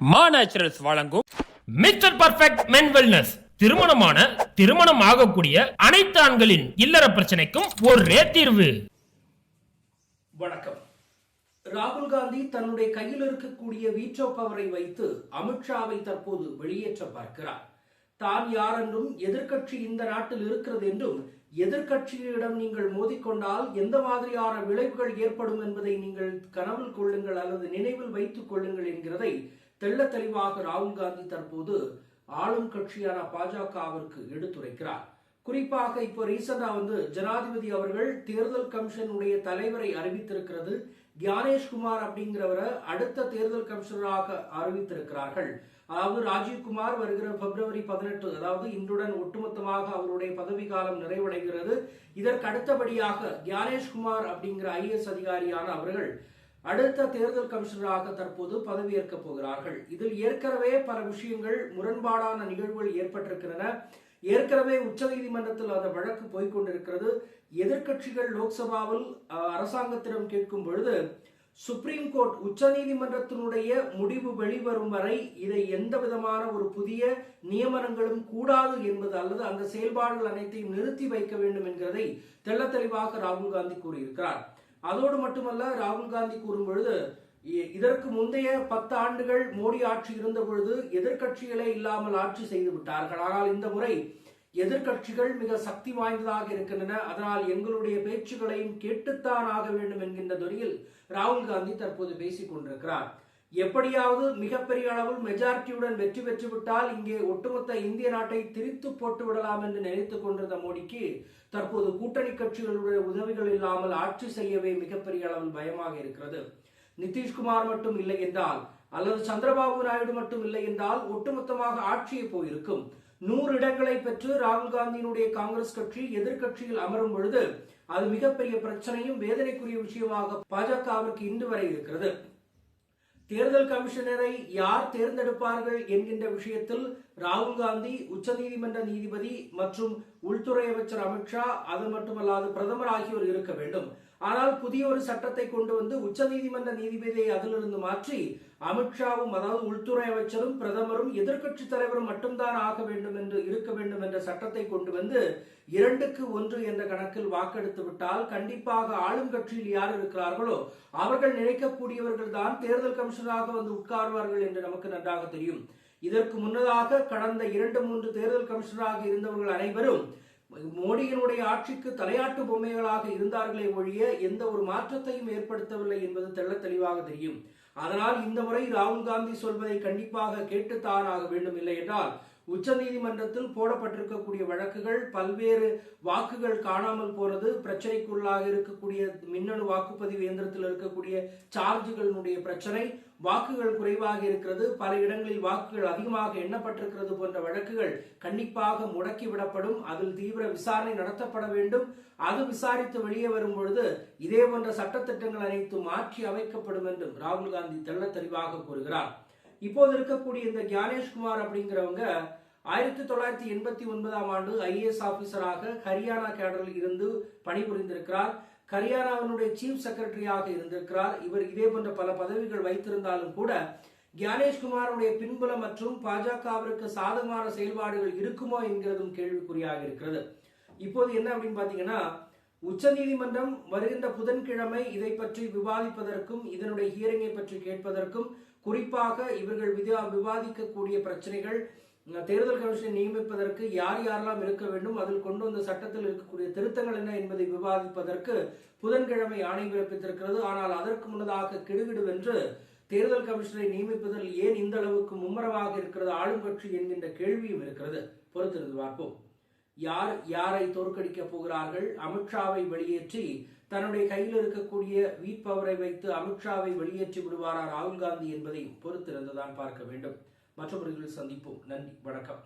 மா நேச்சுரல்ஸ் வழங்கும் mister perfect மென் wellness திருமணமான திருமணம் ஆகக்கூடிய அனைத்து ஆண்களின் இல்லற பிரச்சனைக்கும் ஒரே தீர்வு. வணக்கம். ராகுல் காந்தி தன்னுடைய கையில் இருக்கக்கூடிய வீட்டோ பவரை வைத்து அமித்ஷாவை தற்போது வெளியேற்ற பார்க்கிறார். தான் யார் என்றும் எதிர்கட்சி இந்த நாட்டில் இருக்கிறது என்றும் எதிர்க்கட்சியிடம் நீங்கள் மோதிக்கொண்டால் எந்த மாதிரியான விளைவுகள் ஏற்படும் என்பதை நீங்கள் கனவில் கொள்ளுங்கள் அல்லது நினைவில் வைத்துக் கொள்ளுங்கள் என்கிறதை தெள்ள தெளிவாக ராகுல் காந்தி தற்போது ஆளும் கட்சியான பாஜகவிற்கு எடுத்துரைக்கிறார். குறிப்பாக இப்போ ரீசெண்டா வந்து ஜனாதிபதி அவர்கள் தேர்தல் கமிஷனுடைய தலைவரை அறிவித்திருக்கிறது. கியானேஷ்குமார் அப்படிங்கிறவரை அடுத்த தேர்தல் கமிஷனராக அறிவித்திருக்கிறார்கள். அதாவது ராஜீவ்குமார் வருகிற பிப்ரவரி பதினெட்டு அதாவது இன்றுடன் ஒட்டுமொத்தமாக அவருடைய பதவி காலம் நிறைவடைகிறது. இதற்கு அடுத்தபடியாக கியானேஷ்குமார் அப்படிங்கிற ஐஏஎஸ் அதிகாரியான அவர்கள் அடுத்த தேர்தல் கமிஷனராக தற்போது பதவியேற்க போகிறார்கள். இதில் ஏற்கனவே பல விஷயங்கள் முரண்பாடான நிகழ்வுகள் ஏற்பட்டிருக்கின்றன. ஏற்கனவே உச்சநீதிமன்றத்தில் அந்த வழக்கு போய்கொண்டிருக்கிறது எதிர்க்கட்சிகள் லோக்சபாவில் அரசாங்கத்திடம் கேட்கும் பொழுது சுப்ரீம் கோர்ட் உச்சநீதிமன்றத்தினுடைய முடிவு வெளிவரும் வரை இதை எந்த விதமான ஒரு புதிய நியமனங்களும் கூடாது என்பது அல்லது அந்த செயல்பாடுகள் அனைத்தையும் நிறுத்தி வைக்க வேண்டும் என்கிறதை தெள்ள தெளிவாக ராகுல் காந்தி கூறியிருக்கிறார். அதோடு மட்டுமல்ல ராகுல் காந்தி கூறும் பொழுது இ- இதற்கு முந்தைய பத்து ஆண்டுகள் மோடி ஆட்சி இருந்த பொழுது எதிர்கட்சிகளே இல்லாமல் ஆட்சி செய்து விட்டார்கள். ஆனால் இந்த முறை எதிர்க்கட்சிகள் மிக சக்தி வாய்ந்ததாக இருக்கின்றன. அதனால் எங்களுடைய பேச்சுகளையும் கேட்டுத்தான் ஆக வேண்டும் என்கின்ற துறையில் ராகுல் காந்தி தற்போது பேசிக் கொண்டிருக்கிறார் எப்படியாவது மிகப்பெரிய அளவில் மெஜாரிட்டியுடன் வெற்றி பெற்றுவிட்டால் இங்கே ஒட்டுமொத்த இந்திய நாட்டை திரித்து போட்டு விடலாம் என்று நினைத்துக் கொண்டிருந்த மோடிக்கு தற்போது கூட்டணி கட்சிகளுடைய உதவிகள் இல்லாமல் ஆட்சி செய்யவே மிகப்பெரிய அளவில் பயமாக இருக்கிறது. நிதிஷ்குமார் மட்டும் இல்லை என்றால் அல்லது சந்திரபாபு நாயுடு மட்டும் இல்லை என்றால் ஒட்டுமொத்தமாக ஆட்சியை போயிருக்கும். நூறு இடங்களை பெற்று ராகுல் காந்தியினுடைய காங்கிரஸ் கட்சி எதிர்க்கட்சியில் அமரும் பொழுது அது மிகப்பெரிய பிரச்சனையும் வேதனைக்குரிய விஷயமாக பாஜகவிற்கு இன்று வரை இருக்கிறது. தேர்தல் கமிஷனரை யார் தேர்ந்தெடுப்பார்கள் என்கின்ற விஷயத்தில் ராகுல் காந்தி உச்சநீதிமன்ற நீதிபதி மற்றும் உள்துறை அமைச்சர் அமித்ஷா அது மட்டுமல்லாது பிரதமர் ஆகியோர் இருக்க வேண்டும். ஆனால் புதிய ஒரு சட்டத்தை கொண்டு வந்து உச்சநீதிமன்ற நீதிபதியை அதிலிருந்து மாற்றி அமித்ஷாவும் அதாவது உள்துறை அமைச்சரும் பிரதமரும் எதிர்க்கட்சி தலைவரும் மட்டும்தான் ஆக வேண்டும் என்று என்ற சட்டத்தை கொண்டு வந்து இரண்டுக்கு ஒன்று என்ற கணக்கில் வாக்கெடுத்து விட்டால் கண்டிப்பாக ஆளும் கட்சியில் யார் இருக்கிறார்களோ அவர்கள் நினைக்கக்கூடியவர்கள் தான் தேர்தல் கமிஷனராக வந்து உட்கார்வார்கள் என்று நமக்கு நன்றாக தெரியும். இதற்கு முன்னதாக கடந்த இரண்டு மூன்று தேர்தல் கமிஷனராக இருந்தவர்கள் அனைவரும் மோடியினுடைய ஆட்சிக்கு தலையாட்டு பொம்மைகளாக இருந்தார்களே ஒழிய எந்த ஒரு மாற்றத்தையும் ஏற்படுத்தவில்லை என்பது தெள்ள தெளிவாக தெரியும். அதனால் இந்த முறை ராகுல் காந்தி சொல்வதை கண்டிப்பாக கேட்டுத்தான் ஆக வேண்டும் இல்லை என்றால் உச்சநீதிமன்றத்தில் போடப்பட்டிருக்கக்கூடிய வழக்குகள் பல்வேறு வாக்குகள் காணாமல் போறது பிரச்சனைக்குள்ளாக இருக்கக்கூடிய மின்னணு வாக்குப்பதிவு இயந்திரத்தில் இருக்கக்கூடிய சார்ஜுகளினுடைய பிரச்சனை வாக்குகள் குறைவாக இருக்கிறது பல இடங்களில் வாக்குகள் அதிகமாக எண்ணப்பட்டிருக்கிறது போன்ற வழக்குகள் கண்டிப்பாக முடக்கி விடப்படும் அதில் தீவிர விசாரணை நடத்தப்பட வேண்டும். அது விசாரித்து வெளியே வரும் பொழுது இதே போன்ற சட்டத்திட்டங்கள் அனைத்தும் மாற்றி அமைக்கப்படும் என்றும் ராகுல் காந்தி தெள்ள தெளிவாக கூறுகிறார். இப்போது இருக்கக்கூடிய இந்த ஜானேஷ்குமார் அப்படிங்கிறவங்க ஆயிரத்தி தொள்ளாயிரத்தி எண்பத்தி ஒன்பதாம் ஆண்டு ஐஏஎஸ் ஆபீசராக ஹரியானா கேடரில் இருந்து பணிபுரிந்திருக்கிறார். ஹரியானாவினுடைய சீஃப் செக்ரட்டரியாக இருந்திருக்கிறார். இவர் இதே போன்ற பல பதவிகள் வைத்திருந்தாலும் கூட கியானேஷ்குமாருடைய பின்புலம் மற்றும் பாஜகவிற்கு சாதகமான செயல்பாடுகள் இருக்குமோ என்கிறதும் கேள்விக்குறியாக இருக்கிறது. இப்போது என்ன அப்படின்னு பாத்தீங்கன்னா உச்சநீதிமன்றம் வருகின்ற புதன்கிழமை இதை பற்றி விவாதிப்பதற்கும் இதனுடைய ஹியரிங்கை பற்றி கேட்பதற்கும் குறிப்பாக இவர்கள் விவாதிக்கக்கூடிய பிரச்சனைகள் தேர்தல் கமிஷனை நியமிப்பதற்கு யார் யாரெல்லாம் இருக்க வேண்டும் அதில் கொண்டு வந்த சட்டத்தில் இருக்கக்கூடிய திருத்தங்கள் என்ன என்பதை விவாதிப்பதற்கு புதன்கிழமை ஆணை பிறப்பித்திருக்கிறது. ஆனால் அதற்கு முன்னதாக கிடுகிடுவென்று தேர்தல் கமிஷனரை நியமிப்பதில் ஏன் இந்த அளவுக்கு மும்முரமாக இருக்கிறது ஆளுங்கட்சி என்கின்ற கேள்வியும் இருக்கிறது. பொறுத்திருந்து பார்ப்போம். யார் யாரை தோற்கடிக்க போகிறார்கள்? அமித்ஷாவை வெளியேற்றி தன்னுடைய கையில் இருக்கக்கூடிய வீட் பவரை வைத்து அமித்ஷாவை வெளியேற்றி விடுவாரா ராகுல் காந்தி என்பதையும் பொறுத்திருந்துதான் பார்க்க வேண்டும். மற்றவர்களில் சந்திப்போம். நன்றி. வணக்கம்.